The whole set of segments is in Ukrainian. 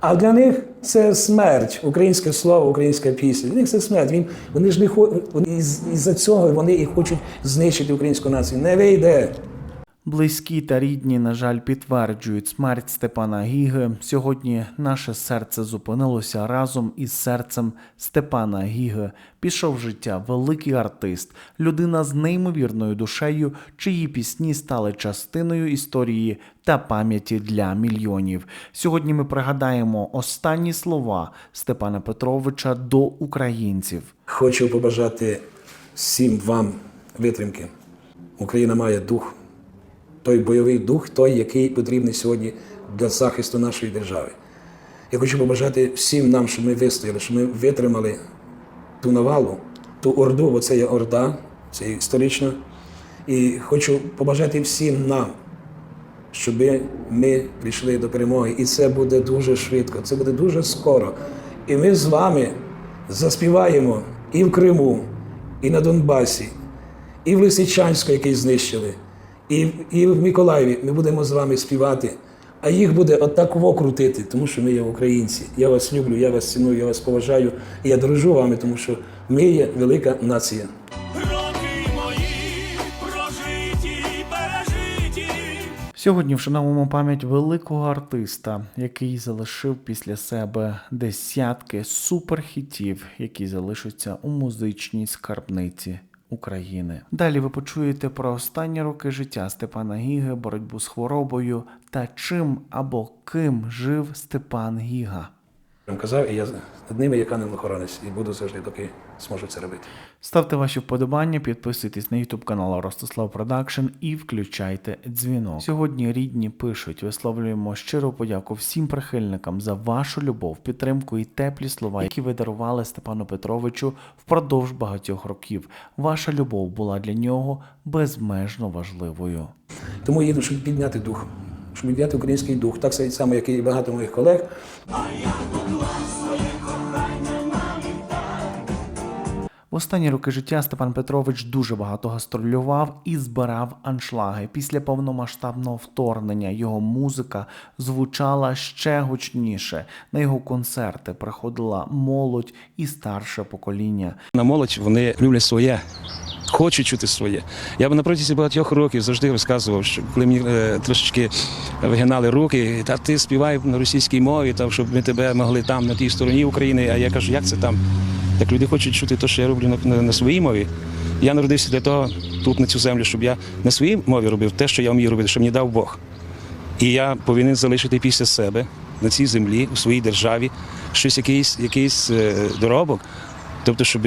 А для них це смерть, українське слово, українська пісня. Для них це смерть. Він, вони ж не хо... із-за цього вони і хочуть знищити українську націю. Не вийде. Близькі та рідні, на жаль, підтверджують смерть Степана Гіги. Сьогодні наше серце зупинилося разом із серцем Степана Гіги. Пішов життя великий артист, людина з неймовірною душею, чиї пісні стали частиною історії та пам'яті для мільйонів. Сьогодні ми пригадаємо останні слова Степана Петровича до українців. Хочу побажати всім вам витримки. Україна має дух, той бойовий дух, той, який потрібний сьогодні для захисту нашої держави. Я хочу побажати всім нам, щоб ми вистояли, щоб ми витримали ту навалу, ту орду, бо це є орда, це історично. І хочу побажати всім нам, щоб ми прийшли до перемоги. І це буде дуже швидко, це буде дуже скоро. І ми з вами заспіваємо і в Криму, і на Донбасі, і в Лисичанську, який знищили, і, і в Миколаєві. Ми будемо з вами співати. А їх буде отак крутити, тому що ми є українці. Я вас люблю, я вас ціную, я вас поважаю. І я дорожу вами, тому що ми є велика нація. Роки мої прожиті, пережиті. Сьогодні вшановуємо пам'ять великого артиста, який залишив після себе десятки суперхітів, які залишаться у музичній скарбниці України. Далі ви почуєте про останні роки життя Степана Гіги, боротьбу з хворобою та чим або ким жив Степан Гіга. Казав, і я над ними є канем охоронець, і буду завжди, доки зможу це робити. Ставте ваші вподобання, підписуйтесь на YouTube канал Ростислав Продакшн і включайте дзвінок. Сьогодні рідні пишуть, висловлюємо щиру подяку всім прихильникам за вашу любов, підтримку і теплі слова, які ви дарували Степану Петровичу впродовж багатьох років. Ваша любов була для нього безмежно важливою. Тому їду, щоб підняти дух, щоб український дух, так само, як і багато моїх колег. В останні роки життя Степан Петрович дуже багато гастролював і збирав аншлаги. Після повномасштабного вторгнення його музика звучала ще гучніше. На його концерти приходила молодь і старше покоління. На молодь вони люблять своє, хочуть чути своє. Я б на протязі багатьох років завжди розказував, що коли мені е, трошечки вигинали руки, та ти співай на російській мові, та щоб ми тебе могли там на тій стороні України. А я кажу, як це там? Так люди хочуть чути те, що я роблю на, на, на своїй мові. Я народився для того тут, на цю землю, щоб я на своїй мові робив те, що я вмію робити, що мені дав Бог. І я повинен залишити після себе на цій землі, у своїй державі, щось, якийсь, якийсь е, доробок. Тобто, щоб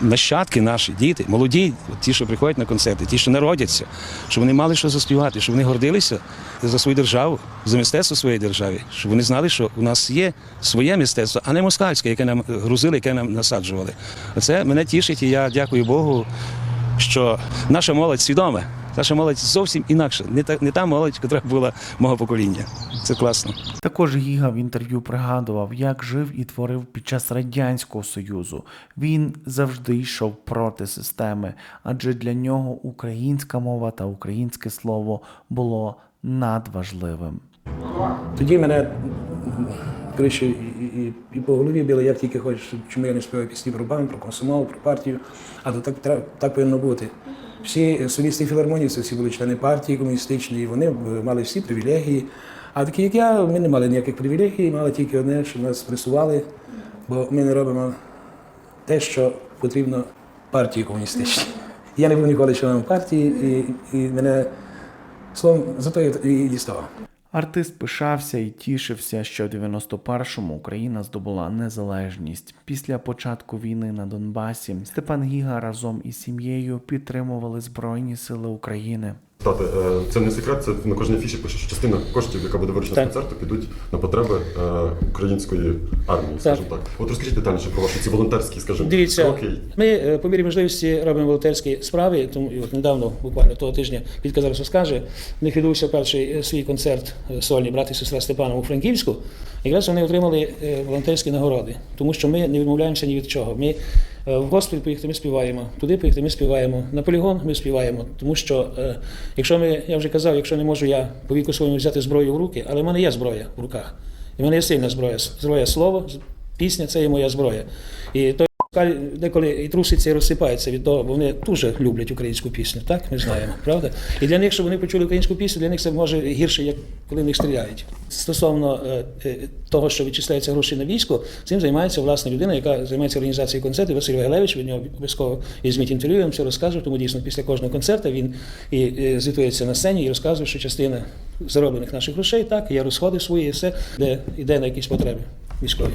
нащадки наші, діти, молоді, ті, що приходять на концерти, ті, що народяться, щоб вони мали що заспівати, щоб вони гордилися за свою державу, за мистецтво своєї держави, щоб вони знали, що у нас є своє мистецтво, а не москальське, яке нам грузили, яке нам насаджували. Це мене тішить, і я дякую Богу, що наша молодь свідома. Наша молодь зовсім інакша, не та не та молодь, яка була мого покоління. Це класно. Також Гіга в інтерв'ю пригадував, як жив і творив під час радянського союзу. Він завжди йшов проти системи, адже для нього українська мова та українське слово було надважливим. Тоді мене коротше, і, і, і по голові били, як тільки хочеш, чому я не співаю пісні про банк, про комсомол, про партію. А то так, тре- так повинно бути. Всі солісти філармонії, це всі були члени партії комуністичної, вони мали всі привілегії. А такі, як я, ми не мали ніяких привілегій, мали тільки одне, що нас пресували, бо ми не робимо те, що потрібно партії комуністичній. Я не був ніколи членом партії, і, і мене словом зато і діставав. Артист пишався і тішився, що в 91-му Україна здобула незалежність. Після початку війни на Донбасі Степан Гіга разом із сім'єю підтримували Збройні Сили України. Тати, е, це не секрет, це на кожній фіші пише, що частина коштів, яка буде виручена з концерту, підуть на потреби е, української армії, скажімо так. От розкажіть детальніше про ваші ці волонтерські, скажімо, Дивіться, кроки. ми е, по мірі можливості робимо волонтерські справи. Тому і от недавно, буквально того тижня, Вітка зараз розкаже. В них відбувся перший свій концерт сольний брат і сестра Степанова у Франківську. Якраз вони отримали волонтерські нагороди, тому що ми не відмовляємося ні від чого. Ми в госпіталь поїхати ми співаємо, туди поїхати ми співаємо, на полігон ми співаємо. Тому що, е, якщо ми, я вже казав, якщо не можу я по віку своєму взяти зброю в руки, але в мене є зброя в руках. І в мене є сильна зброя. Зброя слово, пісня це є моя зброя. І Каль деколи і труситься, і розсипається від того, бо вони дуже люблять українську пісню, так? Ми знаємо, правда? І для них, щоб вони почули українську пісню, для них це може гірше, як коли в них стріляють. Стосовно е, е, того, що відчисляються гроші на військо, цим займається власна людина, яка займається організацією концертів. Василь Вагелевич, від нього обов'язково візьміть інтерв'ю, я вам все розкажу. Тому дійсно після кожного концерту він і, звітується на сцені і розказує, що частина зароблених наших грошей, так, є розходи свої, і все, де йде на якісь потреби військові.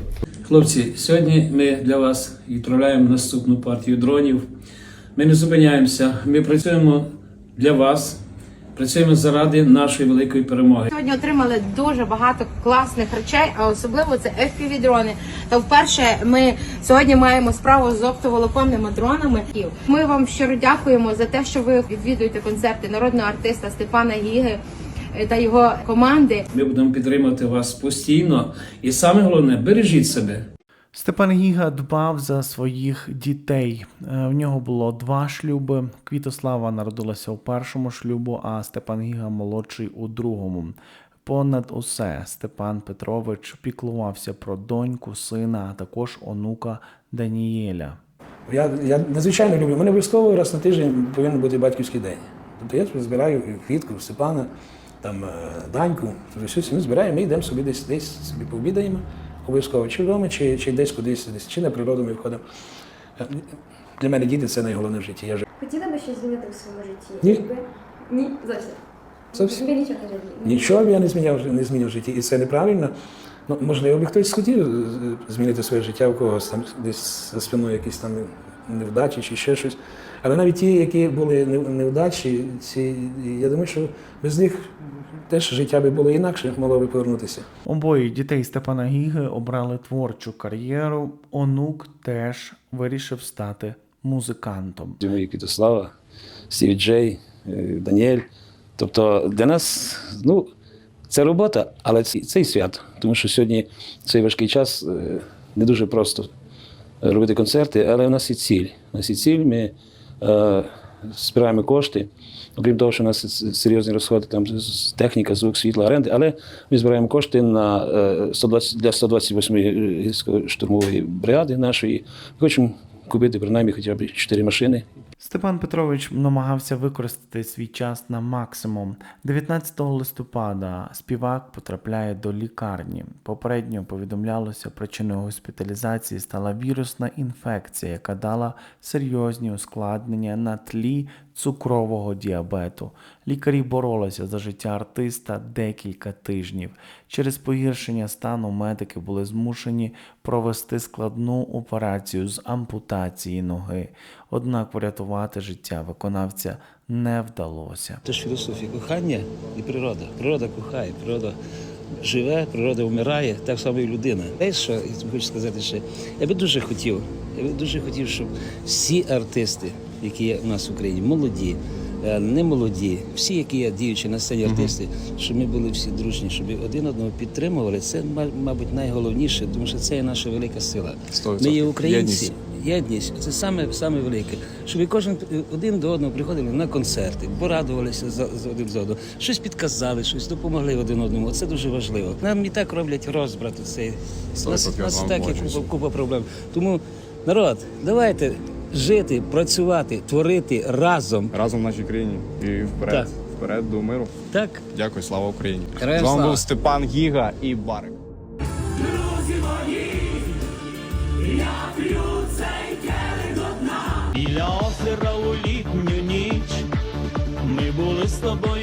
Хлопці, сьогодні ми для вас відправляємо наступну партію дронів. Ми не зупиняємося. Ми працюємо для вас, працюємо заради нашої великої перемоги. Сьогодні отримали дуже багато класних речей, а особливо це FPV-дрони. Та вперше ми сьогодні маємо справу з оптоволоконними дронами. Ми вам щиро дякуємо за те, що ви відвідуєте концерти народного артиста Степана Гіги та його команди. Ми будемо підтримувати вас постійно. І саме головне, бережіть себе. Степан Гіга дбав за своїх дітей. Е, В нього було два шлюби. Квітослава народилася у першому шлюбу, а Степан Гіга молодший у другому. Понад усе Степан Петрович піклувався про доньку, сина, а також онука Данієля. Я, я надзвичайно люблю. У мене обов'язково раз на тиждень повинен бути батьківський день. Тобто я збираю квітку, Степана, там, е, Даньку, ми збираємо, ми йдемо собі десь, десь собі пообідаємо, обов'язково, чи вдома, чи, чи десь кудись, десь, чи на природу ми входимо. Е, Для мене діти це найголовніше в житті. Я ж Хотіли би щось змінити в своєму житті? Ні. Ні, зовсім. Зовсім. Ви нічого не? Нічого б я не зміняв, не змінив в житті, і це неправильно. Ну, можливо, би хтось хотів змінити своє життя у когось там десь за спиною якісь там невдачі чи ще щось. Але навіть ті, які були нев- невдачі, ці, я думаю, що без них теж життя би було інакше, могло би повернутися. Обоє дітей Степана Гіги обрали творчу кар'єру. Онук теж вирішив стати музикантом. Мої Квітослава, Стів Джей, е, Даніель. Тобто для нас ну, це робота, але це, це і свято. Тому що сьогодні цей важкий час е, не дуже просто робити концерти, але у нас є ціль. У нас є ціль, ми збираємо кошти. Окрім того, що у нас серйозні розходи, там техніка, звук, світло, оренди, але ми збираємо кошти на е, 120, для 128-ї гірсько-штурмової бригади нашої. Ми хочемо купити принаймні хоча б 4 машини Степан Петрович намагався використати свій час на максимум. 19 листопада співак потрапляє до лікарні. Попередньо повідомлялося, причиною госпіталізації стала вірусна інфекція, яка дала серйозні ускладнення на тлі цукрового діабету. Лікарі боролися за життя артиста декілька тижнів. Через погіршення стану медики були змушені провести складну операцію з ампутації ноги. Однак врятувати життя виконавця не вдалося. Це ж філософія кохання і природа. Природа кохає, природа живе, природа вмирає, так само і людина. Знаєш, що я хочу сказати ще? Я би дуже хотів, я би дуже хотів, щоб всі артисти, які є у нас в Україні, молоді, е, не молоді, всі, які є діючі на сцені артисти, щоб ми були всі дружні, щоб один одного підтримували. Це, ма- мабуть, найголовніше, тому що це є наша велика сила. Ми є українці. Єдність це саме саме велике. Щоб кожен один до одного приходили на концерти, порадувалися за, за один з одним, щось підказали, щось допомогли один одному. Це дуже важливо. Нам і так роблять розбрат. Цей у нас, нас і так є купа, купа проблем. Тому народ, давайте жити, працювати, творити разом. разом в нашій країні і вперед, Так. вперед до миру. Так. Дякую, слава Україні! Героям З вами слава. був Степан Гіга і Барик. Друзі мої, я п'ю цей келих до дна. Біля озера у літню ніч, ми були з тобою.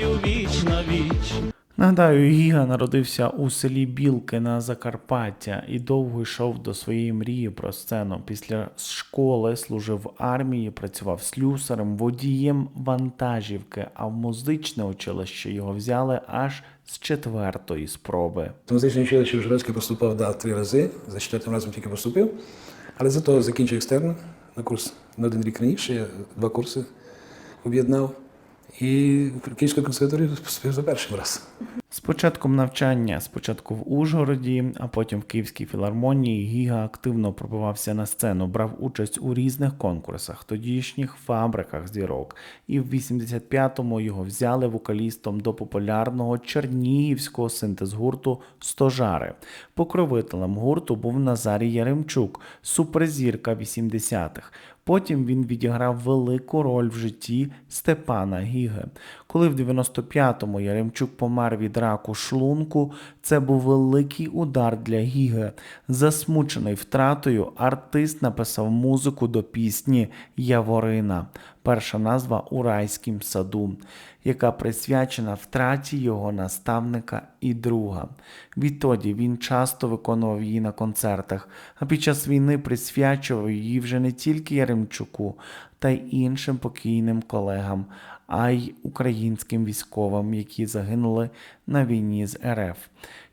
Нагадаю, Гіга народився у селі Білки на Закарпаття і довго йшов до своєї мрії про сцену. Після школи служив в армії, працював слюсарем, водієм вантажівки, а в музичне училище його взяли аж з четвертої спроби. В музичне училище в Жорецьке поступав да, три рази, за четвертим разом тільки поступив, але зато закінчив екстерно на курс на один рік раніше, я два курси об'єднав. І кілька консерваторів спів за першим раз. З початком навчання, спочатку в Ужгороді, а потім в Київській філармонії, Гіга активно пробивався на сцену, брав участь у різних конкурсах, тодішніх фабриках зірок. І в 85-му його взяли вокалістом до популярного чернігівського синтез-гурту Стожари. Покровителем гурту був Назарій Яремчук, суперзірка 80-х. Потім він відіграв велику роль в житті Степана Гіги. Коли в 95-му Яремчук помер від раку шлунку, це був великий удар для Гіги. Засмучений втратою, артист написав музику до пісні Яворина, перша назва у райськім саду, яка присвячена втраті його наставника і друга. Відтоді він часто виконував її на концертах, а під час війни присвячував її вже не тільки Яремчуку, та й іншим покійним колегам, а й українським військовим, які загинули на війні з РФ.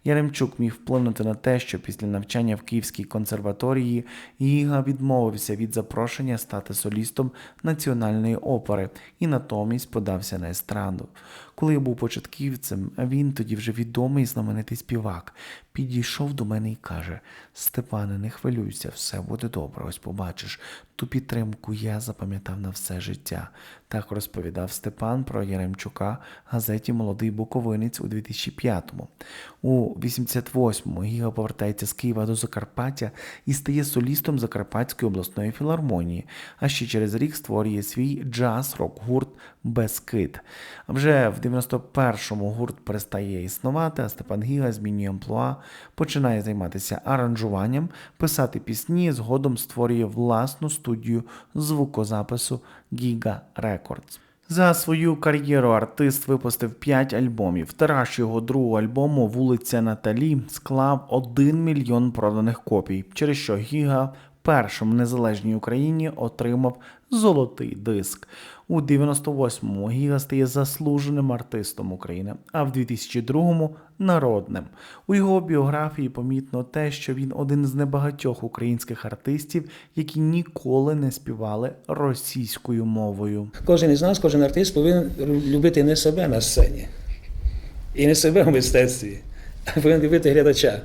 Яремчук міг вплинути на те, що після навчання в Київській консерваторії Гіга відмовився від запрошення стати солістом національної опери і натомість подався на естраду. Коли я був початківцем, він тоді вже відомий знаменитий співак, підійшов до мене і каже: Степане, не хвилюйся, все буде добре. Ось побачиш. Ту підтримку я запам'ятав на все життя. Так розповідав Степан про Яремчука газеті Молодий Буковинець у 2005-му. У 88-му Гіга повертається з Києва до Закарпаття і стає солістом Закарпатської обласної філармонії, а ще через рік створює свій джаз-рок-гурт Безкит. А вже в 91-му гурт перестає існувати, а Степан Гіга змінює амплуа, починає займатися аранжуванням, писати пісні, згодом створює власну студію звукозапису Giga Records. За свою кар'єру артист випустив 5 альбомів. Тираж його другого альбому Вулиця Наталі склав 1 мільйон проданих копій, через що Гіга першим незалежній Україні отримав золотий диск. У 98-му Гіга стає заслуженим артистом України, а в 2002-му народним. У його біографії помітно те, що він один з небагатьох українських артистів, які ніколи не співали російською мовою. Кожен із нас, кожен артист повинен любити не себе на сцені і не себе в мистецтві, а повинен любити глядача.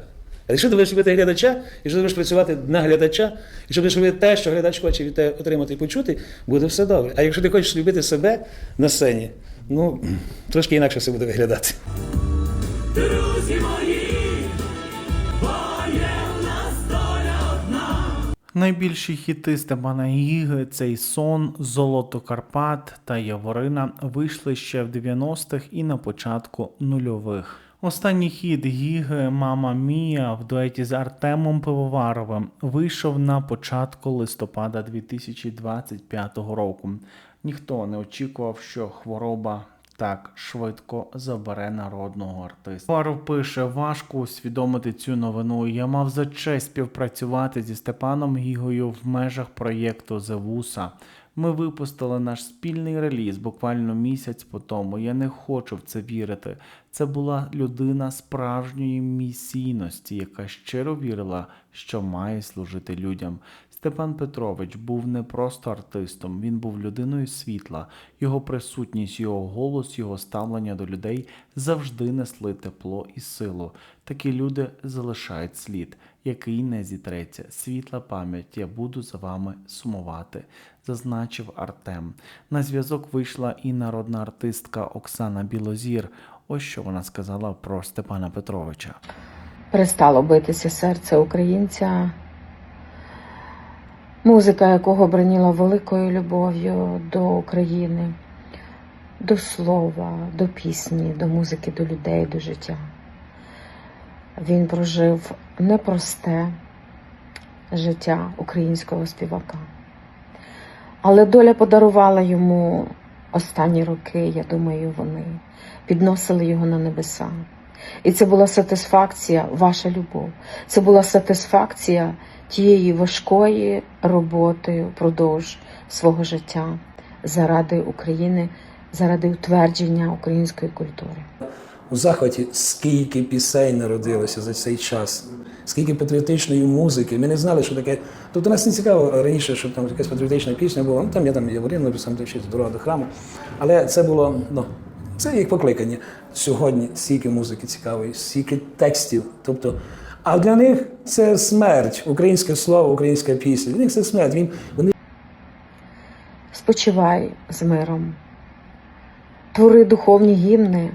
А якщо ти будеш любити глядача, якщо ти будеш працювати на глядача, якщо будеш робити те, що глядач хоче від тебе отримати і почути, буде все добре. А якщо ти хочеш любити себе на сцені, ну трошки інакше все буде виглядати. Друзі мої, є доля одна. Найбільші хіти Степана Гіги цей сон, Золото Карпат та Яворина вийшли ще в 90-х і на початку нульових. Останній хіт Гіги Мама Мія в дуеті з Артемом Пивоваровим вийшов на початку листопада 2025 року. Ніхто не очікував, що хвороба так швидко забере народного артиста. Паров пише: важко усвідомити цю новину. Я мав за честь співпрацювати зі Степаном Гігою в межах проєкту Зевуса. Ми випустили наш спільний реліз буквально місяць по тому. Я не хочу в це вірити. Це була людина справжньої місійності, яка щиро вірила, що має служити людям. Степан Петрович був не просто артистом, він був людиною світла. Його присутність, його голос, його ставлення до людей завжди несли тепло і силу. Такі люди залишають слід, який не зітреться. Світла пам'ять, я буду за вами сумувати, зазначив Артем. На зв'язок вийшла і народна артистка Оксана Білозір. Ось що вона сказала про Степана Петровича. перестало битися серце українця, музика якого браніла великою любов'ю до України, до слова, до пісні, до музики, до людей, до життя. Він прожив непросте життя українського співака. Але доля подарувала йому останні роки, я думаю, вони підносили його на небеса. І це була сатисфакція, ваша любов. Це була сатисфакція тієї важкої роботи впродовж свого життя заради України, заради утвердження української культури. У захваті скільки пісень народилося за цей час, скільки патріотичної музики. Ми не знали, що таке. Тобто нас не цікаво раніше, що там якась патріотична пісня була. Ну там я там Яворин написав щось дорога до храму. Але це було ну, Це їх покликання. Сьогодні стільки музики цікавої, стільки текстів. Тобто, а для них це смерть, українське слово, українська пісня. Для них це смерть. Він, вони Спочивай з миром, твори духовні гімни,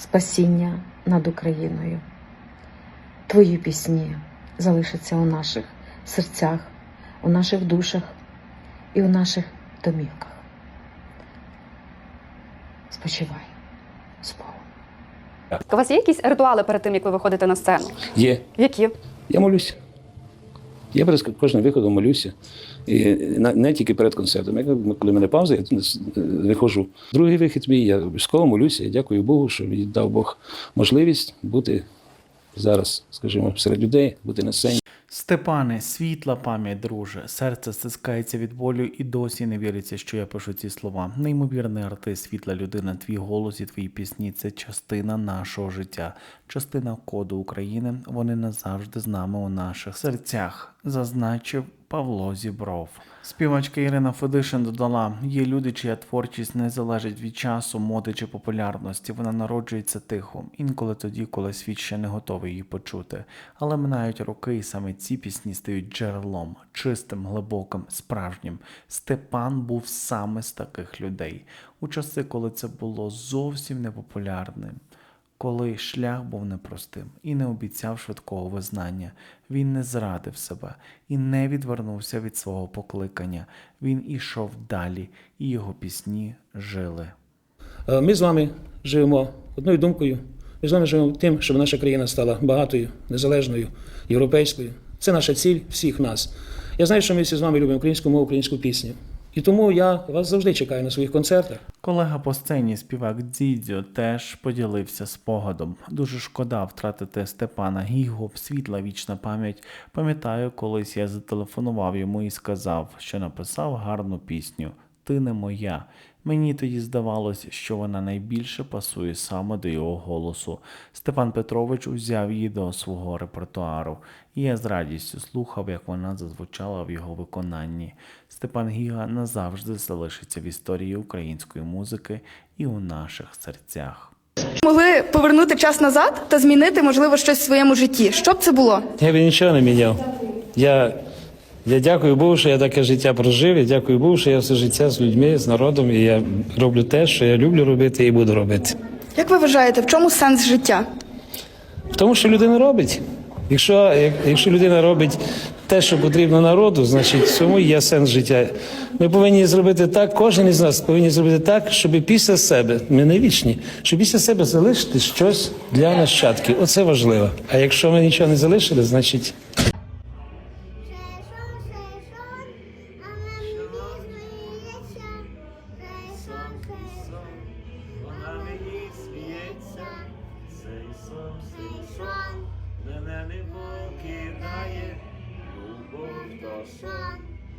спасіння над Україною. Твої пісні залишаться у наших серцях, у наших душах і у наших домівках. Спочивай з Богом. У вас є якісь ритуали перед тим, як ви виходите на сцену? Є. Які? Я молюся. Я перед кожним виходом молюся. І не тільки перед концертом. Я, коли в мене пауза, я виходжу. Другий вихід мій, я обов'язково молюся. Я дякую Богу, що мені дав Бог можливість бути зараз, скажімо, серед людей, бути на сцені. Степане, світла пам'ять, друже. Серце стискається від болю і досі не віриться, що я пишу ці слова. Неймовірний артист, світла людина, твій голос і твої пісні це частина нашого життя, частина коду України. Вони назавжди з нами у наших серцях, зазначив Павло Зібров. Співачка Ірина Федишин додала: є люди, чия творчість не залежить від часу, моди чи популярності. Вона народжується тихо, інколи тоді, коли світ ще не готовий її почути. Але минають роки, і саме ці пісні стають джерелом, чистим, глибоким, справжнім. Степан був саме з таких людей у часи, коли це було зовсім непопулярним. Коли шлях був непростим і не обіцяв швидкого визнання, він не зрадив себе і не відвернувся від свого покликання. Він ішов далі, і його пісні жили. Е, Ми з вами живемо одною думкою. Ми з вами живемо тим, щоб наша країна стала багатою, незалежною, європейською. Це наша ціль всіх нас. Я знаю, що ми всі з вами любимо українську мову, українську пісню. І тому я вас завжди чекаю на своїх концертах. Колега по сцені, співак Дзідзьо, теж поділився спогадом. Дуже шкода втратити Степана Гіго, світла вічна пам'ять. Пам'ятаю, колись я зателефонував йому і сказав, що написав гарну пісню Ти не моя. Мені тоді здавалось, що вона найбільше пасує саме до його голосу. Степан Петрович узяв її до свого репертуару, і я з радістю слухав, як вона зазвучала в його виконанні. Степан Гіга назавжди залишиться в історії української музики і у наших серцях. Могли повернути час назад та змінити, можливо, щось в своєму житті. Що б це було? Я би нічого не міняв. Я, я дякую Богу, що я таке життя прожив. Я дякую Богу, що я все життя з людьми, з народом, і я роблю те, що я люблю робити і буду робити. Як ви вважаєте, в чому сенс життя? В тому, що людина робить. Якщо, якщо людина робить те, що потрібно народу, значить в цьому є сенс життя. Ми повинні зробити так, кожен із нас повинні зробити так, щоб після себе, ми не вічні, щоб після себе залишити щось для нащадків. Оце важливо. А якщо ми нічого не залишили, значить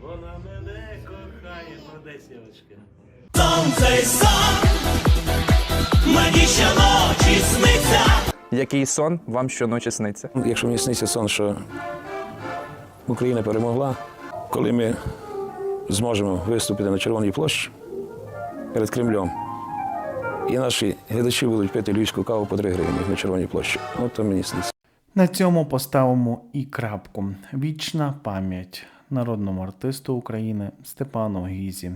вона мене кохає, молодець, дівчинка. Сон, цей сон, мені щоночі сниться. Який сон вам щоночі сниться? Якщо мені сниться сон, що Україна перемогла, коли ми зможемо виступити на Червоній площі перед Кремлем, і наші глядачі будуть пити львівську каву по 3 гривні на Червоній площі. От то мені сниться. На цьому поставимо і крапку. Вічна пам'ять народному артисту України Степану Гізі.